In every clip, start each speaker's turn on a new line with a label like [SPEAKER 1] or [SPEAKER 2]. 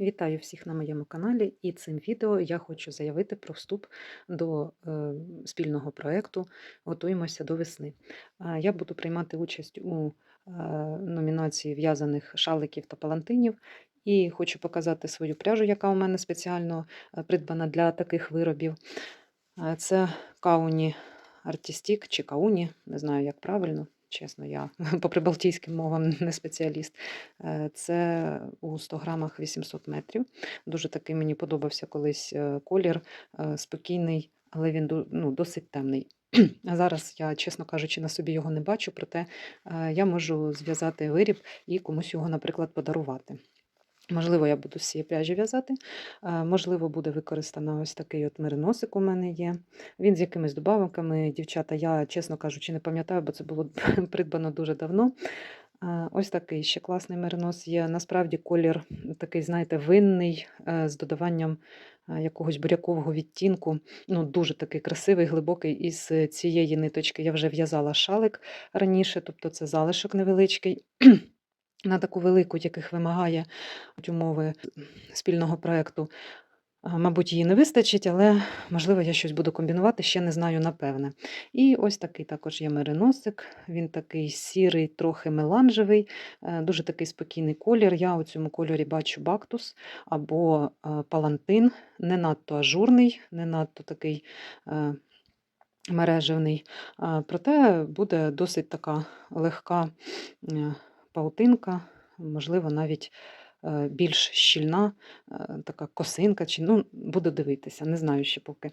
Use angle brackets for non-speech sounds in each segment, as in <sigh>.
[SPEAKER 1] Вітаю всіх на моєму каналі, і цим відео я хочу заявити про вступ до е, спільного проєкту Готуємося до весни. Я буду приймати участь у е, номінації в'язаних шаликів та палантинів. І хочу показати свою пряжу, яка у мене спеціально е, придбана для таких виробів. Це Кауні Артістік чи Кауні, не знаю, як правильно. Чесно, я <laughs> по прибалтійським мовам <laughs> не спеціаліст. Е, Це у 100 грамах 800 метрів. Дуже такий мені подобався колись е, колір, е, спокійний, але він ну, досить темний. <clears throat> А зараз я, чесно кажучи, на собі його не бачу, проте я можу зв'язати виріб і комусь його, наприклад, подарувати. Можливо, я буду з цієї пряжі в'язати. Можливо, буде використано ось такий от мериносик у мене є. Він з якимись добавками. Дівчата, я, чесно кажучи, не пам'ятаю, бо це було <laughs> придбано дуже давно. Ось такий ще класний меринос є. Насправді колір такий, знаєте, винний, е, з додаванням е, якогось бурякового відтінку. Ну, дуже такий красивий, глибокий. Із цієї ниточки я вже в'язала шалик раніше, тобто це залишок невеличкий. <clears throat> На таку велику, яких вимагає умови спільного проєкту. Мабуть, її не вистачить, але можливо я щось буду комбінувати, ще не знаю напевне. І ось такий також є мериносик. Він такий сірий, трохи меланжевий, е, дуже такий спокійний колір. Я у цьому кольорі бачу бактус або е, палантин, не надто ажурний, не надто такий. е, Мережевний, проте буде досить така легка паутинка, можливо, навіть е, більш щільна, е, така косинка, чи ну, буду дивитися, не знаю ще поки.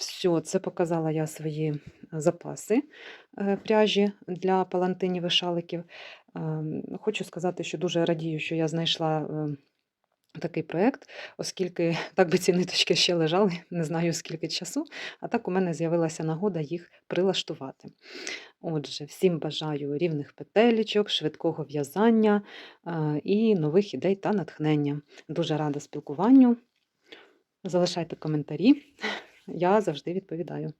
[SPEAKER 1] Все, це показала я свої запаси е, пряжі для палантинів і шаликів. Ем, Хочу сказати, що дуже радію, що я знайшла е, такий проєкт, оскільки <laughs> так би ці ниточки ще лежали, не знаю скільки часу, а так у мене з'явилася нагода їх прилаштувати. Отже, всім бажаю рівних петелечок, швидкого в'язання і нових ідей та натхнення. Дуже рада спілкуванню. Залишайте коментарі, <laughs> я завжди відповідаю.